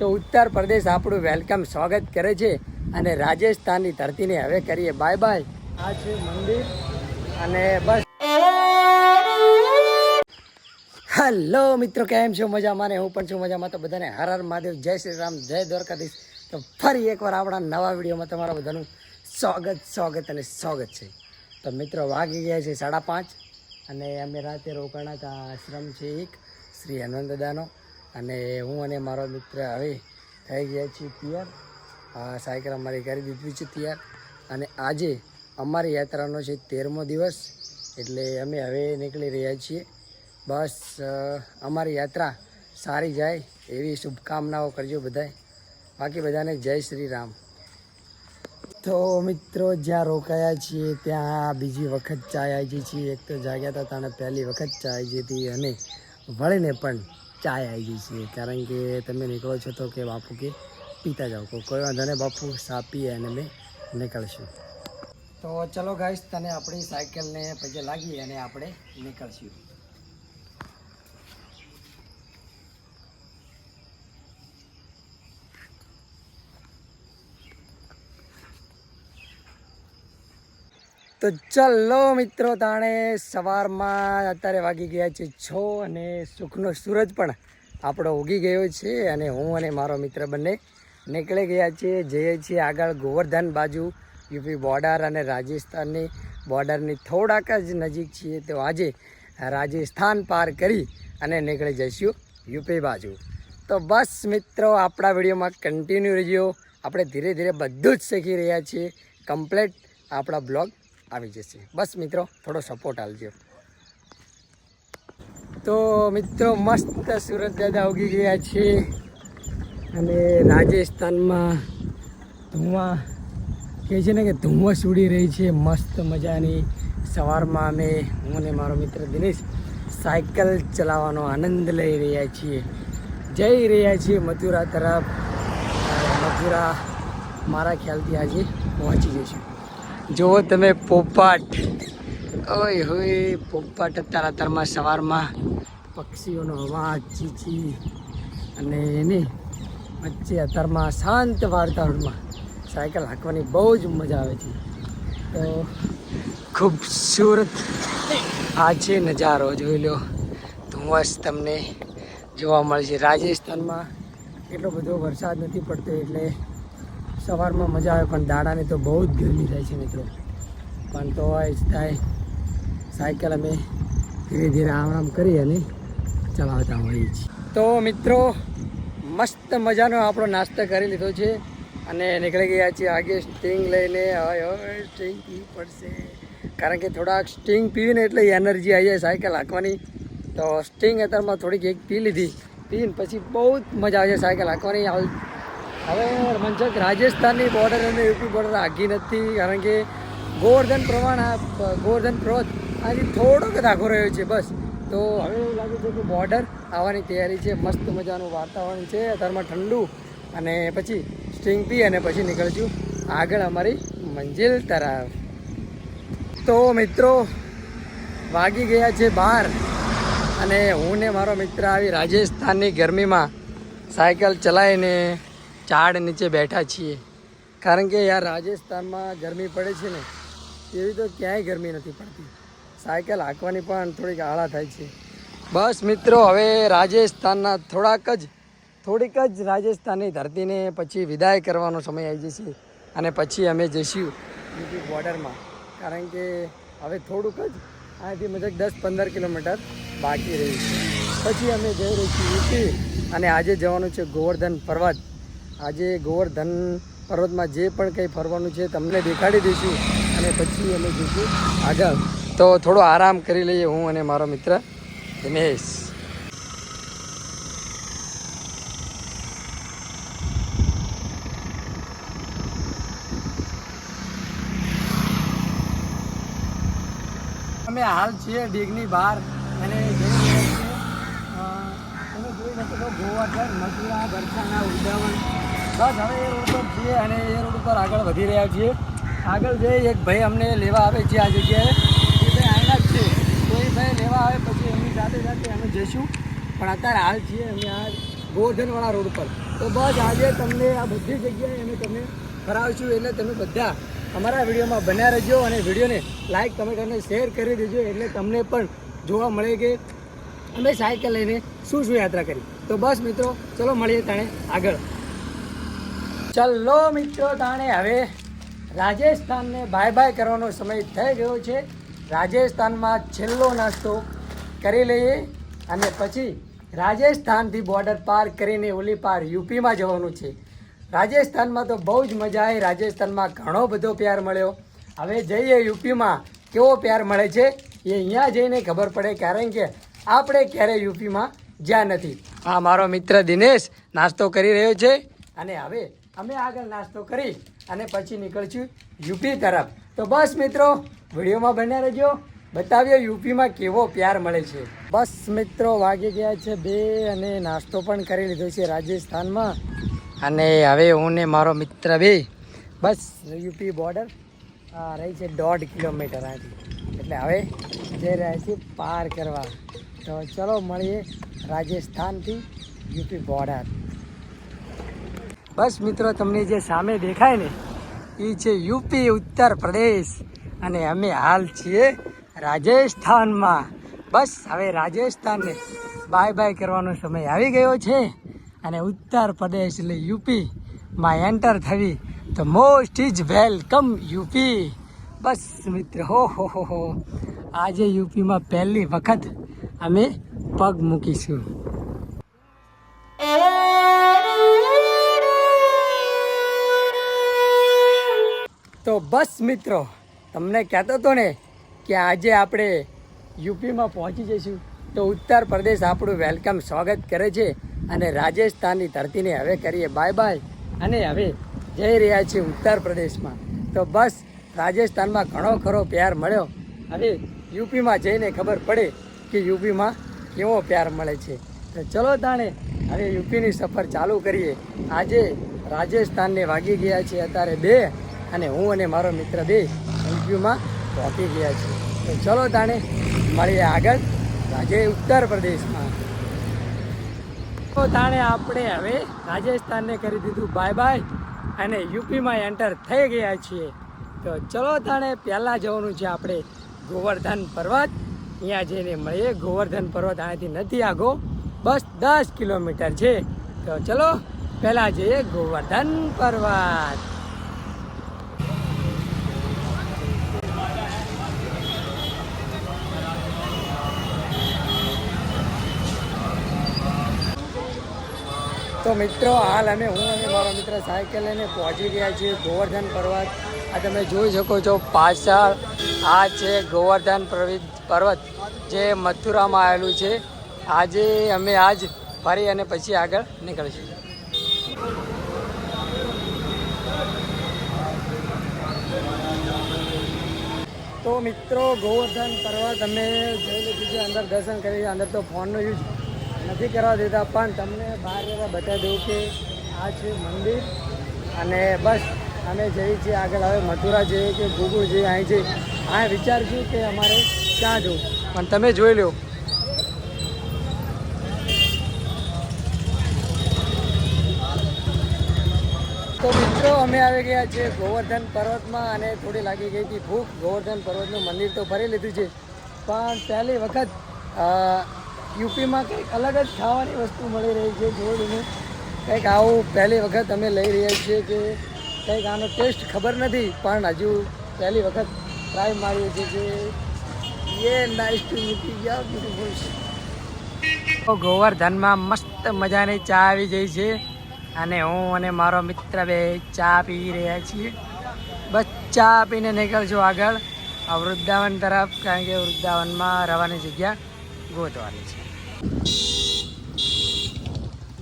તો ઉત્તર પ્રદેશ આપણું વેલકમ સ્વાગત કરે છે અને રાજસ્થાનની ધરતીને હવે કરીએ બાય બાય આ છે મંદિર અને બસ. હેલો મિત્રો, કેમ છો? મજામાં ને હું પણ છું મજામાં. તો બધાને હર હર મહાદેવ, જય શ્રી રામ, જય દ્વારકાધીશ. તો ફરી એકવાર આપણા નવા વિડીયોમાં તમારા બધાનું સ્વાગત સ્વાગત અને સ્વાગત છે. તો મિત્રો, વાગી ગયા છે સાડા પાંચ અને અમે રાતે રોકાણા હતા આશ્રમ છે એક, શ્રી હનુમાન દાદાનો. અને હું અને મારો મિત્ર હવે થઈ ગયા છીએ તૈયાર. આ સાયકલ અમારી કરી દીધી છે તૈયાર. અને આજે અમારી યાત્રાનો છે તેરમો દિવસ, એટલે અમે હવે નીકળી રહ્યા છીએ. બસ અમારી યાત્રા સારી જાય એવી શુભકામનાઓ કરજો બધાય. બાકી બધાને જય શ્રી રામ. તો મિત્રો, જ્યાં રોકાયા છીએ ત્યાં બીજી વખત ચાય આવી છીએ એક તો જાગ્યા હતા ત્યાં પહેલી વખત ચા આવી હતી અને વળીને પણ ચાય આવી ગઈ છે. કારણ કે તમે નીકળો છો તો કે બાપુ કે પીતા જાઓ. કોઈ વાંધો નહીં, બાપુ સાપીએ અને અમે નીકળશું. તો ચલો ગાઈશ તને આપણી સાયકલને પગે લાગી અને આપણે નીકળશું. તો ચલો મિત્રો, તાણે સવારમાં અત્યારે વાગી ગયા છે છ અને સુખનો સૂરજ પણ આપણો ઉગી ગયો છે અને હું અને મારો મિત્ર બંને નીકળી ગયા છીએ. જઈએ છીએ આગળ ગોવર્ધન બાજુ યુપી બોર્ડર અને રાજસ્થાનની બોર્ડરની થોડાક જ નજીક છીએ. તો આજે રાજસ્થાન પાર કરી અને નીકળી જઈશું યુપી બાજુ. તો બસ મિત્રો, આપણા વિડીયોમાં કન્ટિન્યુ રહેજો. આપણે ધીરે ધીરે બધું જ શીખી રહ્યા છીએ. કમ્પ્લેટ આપણા બ્લોગ આવી જશે. બસ મિત્રો, થોડો સપોર્ટ આપજો. તો મિત્રો, મસ્ત સુરત દાદા ઉગી ગયા છે. અને રાજસ્થાનમાં ધુવા કહે છે ને કે ધુમ્મસ ઉડી રહી છે. મસ્ત મજાની સવારમાં અમે, હું અને મારો મિત્ર દિનેશ સાયકલ ચલાવવાનો આનંદ લઈ રહ્યા છીએ. જઈ રહ્યા છીએ મથુરા તરફ. મથુરા, મારા ખ્યાલથી આજે પહોંચી જઈશું. જુઓ તમે પોપાટ, ઓય હોય, પોપાટ અત્યારે અત્યારમાં સવારમાં પક્ષીઓનો અવાજ, ચીચી અને એની વચ્ચે અત્યારમાં શાંત વાતાવરણમાં સાયકલ હાંકવાની બહુ જ મજા આવે છે. તો ખૂબસૂરત આ છે નજારો, જોઈ લો. ધુમ્મસ તમને જોવા મળશે. રાજસ્થાનમાં એટલો બધો વરસાદ નથી પડતો એટલે સવારમાં મજા આવે, પણ દાડાની તો બહુ જ ગરમી થાય છે મિત્રો. પણ તો થાય, સાયકલ અમે ધીરે ધીરે આમ આમ કરી અને ચલાવતા હોઈએ છીએ. તો મિત્રો, મસ્ત મજાનો આપણો નાસ્તો કરી લીધો છે અને નીકળી ગયા છીએ આગે સ્ટિંગ લઈને. હવે હવે સ્ટિંગ પી પડશે. કારણ કે થોડાક સ્ટિંગ પીવીને એટલે એનર્જી આવી જાય સાયકલ હાંકવાની. તો સ્ટિંગ અત્યારમાં થોડીક એક પી લીધી. પીને પછી બહુ જ મજા આવે છે સાયકલ હાંકવાની. હવે મંચક રાજસ્થાનની બોર્ડર અને યુપી બોર્ડર આગી નથી, કારણ કે ગોવર્ધન પ્રમાણ આ ગોવર્ધન પર્વત આજે થોડોક આઘો રહ્યો છે બસ. તો હવે એવું લાગે છે કે બોર્ડર આવવાની તૈયારી છે, મસ્ત મજાનું વાતાવરણ છે, અત્યારમાં ઠંડુ. અને પછી સ્ટ્રીંગ પી અને પછી નીકળશું આગળ અમારી મંજિલ તરફ. તો મિત્રો, વાગી ગયા છે બાર અને હું ને મારો મિત્ર આવી રાજસ્થાનની ગરમીમાં સાયકલ ચલાવીને ઝાડ નીચે બેઠા છીએ. કારણ કે યાર રાજસ્થાનમાં ગરમી પડે છે ને, એવી તો ક્યાંય ગરમી નથી પડતી. સાયકલ હાંકવાની પણ થોડીક આળા થાય છે. બસ મિત્રો, હવે રાજસ્થાનના થોડાક જ, થોડીક જ રાજસ્થાનની ધરતીને પછી વિદાય કરવાનો સમય આવી જશે અને પછી અમે જઈશું યુપી બોર્ડરમાં કારણ કે હવે થોડુંક જ અહીંયાથી મતલબ દસ પંદર કિલોમીટર બાકી રહ્યું છે. પછી અમે જઈ રહી છીએ યુપી અને આજે જવાનું છે ગોવર્ધન પર્વત. આજે ગોવર્ધન પર્વતમાં જે પણ કંઈ ફરવાનું છે તમને દેખાડી દઈશું અને પછી અમે જઈશું આગળ. તો થોડો આરામ કરી લઈએ હું અને મારો મિત્ર દિનેશ અમે હાલ છીએ ડીગની બહાર અને તમે જોઈ શકો ગોવર્ધન, મથુરા બરસાના ઉદ્યાવન બસ, હવે એ રોડ પર છીએ અને એ રોડ ઉપર આગળ વધી રહ્યા છીએ. આગળ જે એક ભાઈ અમને લેવા આવે છે આ જગ્યાએ. એ ભાઈ આવ્યા જ છે. તો એ ભાઈ લેવા આવે પછી એમની સાથે સાથે અમે જઈશું. પણ અત્યારે હાલ છીએ અમે આ ગોવર્ધનવાળા રોડ પર. તો બસ આજે તમને આ બધી જગ્યાએ અમે તમને ફરાવશું. એટલે તમે બધા અમારા વિડીયોમાં બન્યા રહેજો અને વિડીયોને લાઇક કમેન્ટ અને શેર કરી દેજો. એટલે તમને પણ જોવા મળે કે અમે સાયકલ લઈને શું શું યાત્રા કરી. તો બસ મિત્રો, ચલો મળીએ તાણે આગળ. ચલો મિત્રો તાણે હવે રાજસ્થાનને બાય બાય કરવાનો સમય થઈ ગયો છે. રાજસ્થાનમાં છેલ્લો નાસ્તો કરી લઈએ અને પછી રાજસ્થાનથી બોર્ડર પાર કરીને ઓલી પાર યુપીમાં જવાનું છે. રાજસ્થાનમાં તો બહુ જ મજા આવી. રાજસ્થાનમાં ઘણો બધો પ્યાર મળ્યો. હવે જઈએ યુપીમાં. કેવો પ્યાર મળે છે એ અહીંયા જઈને ખબર પડે કારણ કે આપણે ક્યારેય યુપીમાં જ્યાં નથી. આ મારો મિત્ર દિનેશ નાસ્તો કરી રહ્યો છે અને હવે અમે આગળ નાસ્તો કરી અને પછી નીકળશું યુપી તરફ. તો બસ મિત્રો, વિડીયોમાં બન્યા રહેજો. બતાવ્યો યુપીમાં કેવો પ્યાર મળે છે. બસ મિત્રો, વાગી ગયા છે બે અને નાસ્તો પણ કરી લીધો છે રાજસ્થાનમાં. અને હવે હું ને મારો મિત્ર બે. બસ, યુપી બોર્ડર રહી છે દોઢ કિલોમીટર આથી. એટલે હવે જઈ રહ્યા છીએ પાર કરવા. તો ચલો મળીએ રાજસ્થાનથી યુપી બોર્ડર બસ મિત્રો, તમને જે સામે દેખાય ને, એ છે યુપી, ઉત્તર પ્રદેશ. અને અમે હાલ છીએ રાજસ્થાનમાં. બસ, હવે રાજસ્થાનને બાય બાય કરવાનો સમય આવી ગયો છે. અને ઉત્તર પ્રદેશ એટલે યુપીમાં એન્ટર થવી તો મોસ્ટ ઇઝ વેલકમ યુપી. બસ, મિત્ર, હો હો હો હો. આજે યુપીમાં પહેલી વખત અમે પગ મૂકીશું. તો બસ મિત્રો, તમને કહેતો હતો ને કે આજે આપણે યુપીમાં પહોંચી જઈશું. તો ઉત્તર પ્રદેશ આપણું વેલકમ સ્વાગત કરે છે અને રાજસ્થાનની ધરતીને હવે કરીએ બાય બાય. અને હવે જઈ રહ્યા છીએ ઉત્તર પ્રદેશમાં. તો બસ રાજસ્થાનમાં ઘણો ખરો પ્યાર મળ્યો. હવે યુપીમાં જઈને ખબર પડે કે યુપીમાં કેવો પ્યાર મળે છે. તો ચલો તાણે હવે યુપીની સફર ચાલુ કરીએ. આજે રાજસ્થાનને વાગી ગયા છે અત્યારે બે. અને હું અને મારો મિત્ર દેશ યુપીમાં પહોંચી ગયા છીએ. તો ચલો તાણે મળીએ આગળ આજે ઉત્તર પ્રદેશમાં. તો તાણે આપણે હવે રાજસ્થાનને કરી દીધું બાય બાય અને યુપીમાં એન્ટર થઈ ગયા છીએ. તો ચલો તાણે પહેલાં જવાનું છે આપણે ગોવર્ધન પર્વત. અહીંયા જઈને મળીએ. ગોવર્ધન પર્વત અહીંયાથી નથી આગો. બસ દસ કિલોમીટર છે. તો ચલો પહેલાં જઈએ ગોવર્ધન પર્વત. તો મિત્રો, હાલ અમે, હું અને મારો મિત્ર સાયકલ લઈને પહોંચી ગયા છીએ ગોવર્ધન પર્વત. આ તમે જોઈ શકો છો, પાછળ આ છે ગોવર્ધન પર્વત પર્વત, જે મથુરામાં આવેલું છે. આજે અમે આજ ફરી અને પછી આગળ નીકળીશું. તો મિત્રો, ગોવર્ધન પર્વત અમે જોઈ લીધું છે, અંદર દર્શન કરી અંદર તો ફોનનો યુઝ નથી કરવા દેતા, પણ તમને બહાર જરા બતાવી દઉં કે આ છે મંદિર. અને બસ, અમે જઈએ છીએ આગળ. હવે મથુરા જઈએ કે ગોકુળ જઈએ, અહીં જઈએ. આ વિચારશું કે અમારે ક્યાં જવું. પણ તમે જોઈ લો તો મિત્રો, અમે આવી ગયા છીએ ગોવર્ધન પર્વતમાં અને થોડી લાગી ગઈ હતી ભૂખ. ગોવર્ધન પર્વતનું મંદિર તો ફરી લીધું છે. પણ પહેલી વખત યુપીમાં કંઈક અલગ જ ખાવાની વસ્તુ મળી રહી છે જોડીને કંઈક આવું પહેલી વખત અમે લઈ રહ્યા છીએ કે કંઈક આનો ટેસ્ટ ખબર નથી, પણ હજુ પહેલી વખત ટ્રાય મારીએ છીએ કે યે નાઇસ ટુ મીટ યા બ્યુટીફુલ ગોવર્ધનમાં મસ્ત મજાની ચા આવી જઈ છે. અને હું અને મારો મિત્ર બે ચા પી રહ્યા છીએ. બસ ચા પીને નીકળશું આગળ. આ વૃંદાવન તરફ, કારણ કે વૃંદાવનમાં રહેવાની જગ્યા ગોતવાની છે.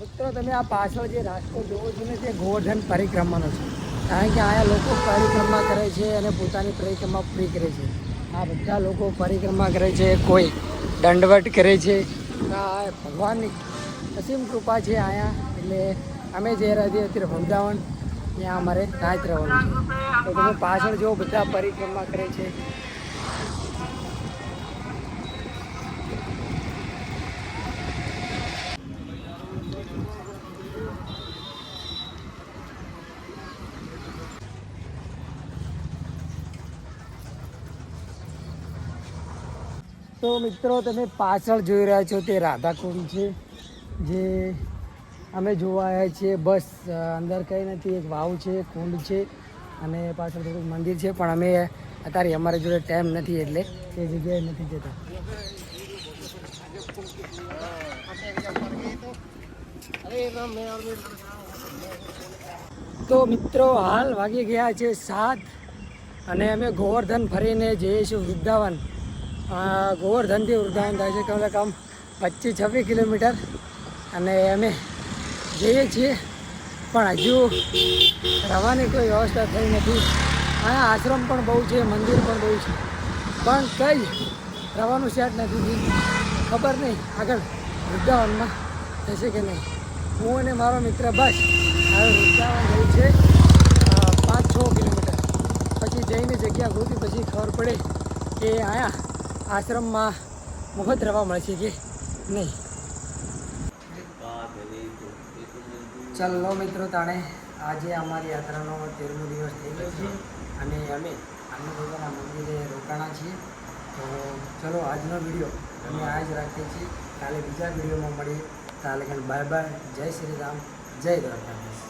મિત્રો, તમે આ પાછળ જે રાસ્તો જોવો છો ને, તે ગોવર્ધન પરિક્રમાનો છે. કારણ કે અહીંયા લોકો પરિક્રમા કરે છે અને પોતાની પરિક્રમા પૂરી કરે છે. આ બધા લોકો પરિક્રમા કરે છે, કોઈ દંડવટ કરે છે. આ ભગવાનની અસીમ કૃપા છે અહીંયા. એટલે અમે જે રહ્યા અત્યારે વૃંદાવન, ત્યાં અમારે રાત રહેવાનું છે. તો તમે પાછળ જો બધા પરિક્રમા કરે છે. તો મિત્રો તમે પાછળ જોઈ રહ્યા છો તે રાધાકુંડ છે જે અમે જોવા આવ્યા છીએ. બસ અંદર કંઈ નથી એક વાવ છે કુંડ છે અને પાછળ થોડુંક મંદિર છે પણ અમે અત્યારે અમારી જોડે ટાઈમ નથી એટલે એ જગ્યાએ નથી જતા. તો મિત્રો હાલ વાગી ગયા છે સાત અને અમે ગોવર્ધન ફરીને જઈએ છીએ વૃંદાવન. અ, ગોવર્ધનથી વૃદ્ધાવન થાય છે. કમસે કમ પચીસ છવ્વીસ કિલોમીટર. અને અમે જઈએ છીએ. પણ હજુ રહેવાની કોઈ વ્યવસ્થા થઈ નથી. અહીંયા આશ્રમ પણ બહુ છે, મંદિર પણ બહુ છે. પણ કંઈ રહેવાનું સેટ નથી ખબર નહીં આગળ વૃદ્ધાવનમાં થશે કે નહીં. હું અને મારો મિત્ર બસ હવે વૃદ્ધાવન જવું છે. પાંચ છ કિલોમીટર. પછી જઈને જગ્યા ગોતી, પછી ખબર પડે કે અહીંયા આશ્રમમાં મફત રહેવા મળશે કે નહીં? ચાલો મિત્રો, તાણે આજે અમારી યાત્રાનો તેરમો દિવસ થઈ ગયો છે અને અમે ભગવાનના મંદિરે રોકાણા છીએ. તો ચલો, આજનો વીડિયો અમે આ જ રાખીએ છીએ. કાલે બીજા વિડીયોમાં મળીએ. કાલે બાય બાય જય શ્રી રામ. જય દ્વારકાધીશ.